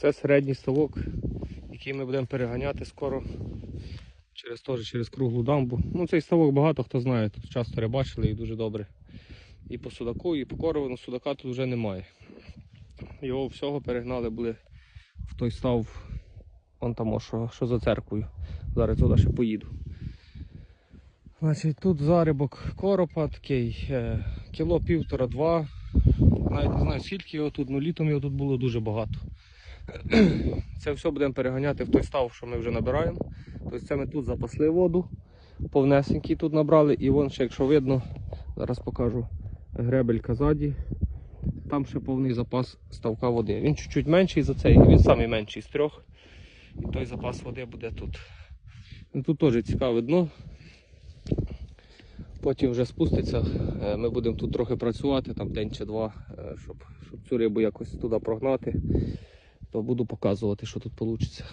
Це середній ставок, який ми будемо переганяти скоро через, теж через круглу дамбу. Ну, цей ставок багато хто знає, тут часто рибачили і дуже добре. І по судаку, і по коровину судака тут вже немає. Його всього перегнали були в той став, вон там, що, що за церквою. Зараз туди ще поїду. Значить, тут зарибок коропа такий е, кіло півтора-два. Навіть не знаю скільки його тут, ну літом його тут було дуже багато. Це все будемо переганяти в той став, що ми вже набираємо. Тобто це ми тут запасли воду, повнесенький тут набрали, і вон ще, якщо видно, зараз покажу гребелька ззаді. Там ще повний запас ставка води. Він чуть-чуть менший за цей, він самий менший з трьох. І той запас води буде тут. Ну, Тут теж цікаве дно. Потім вже спуститься. Е, Ми будемо тут трохи працювати, там день чи два, е, щоб, щоб цю рибу якось туди прогнати. То буду показувати, що тут вийде.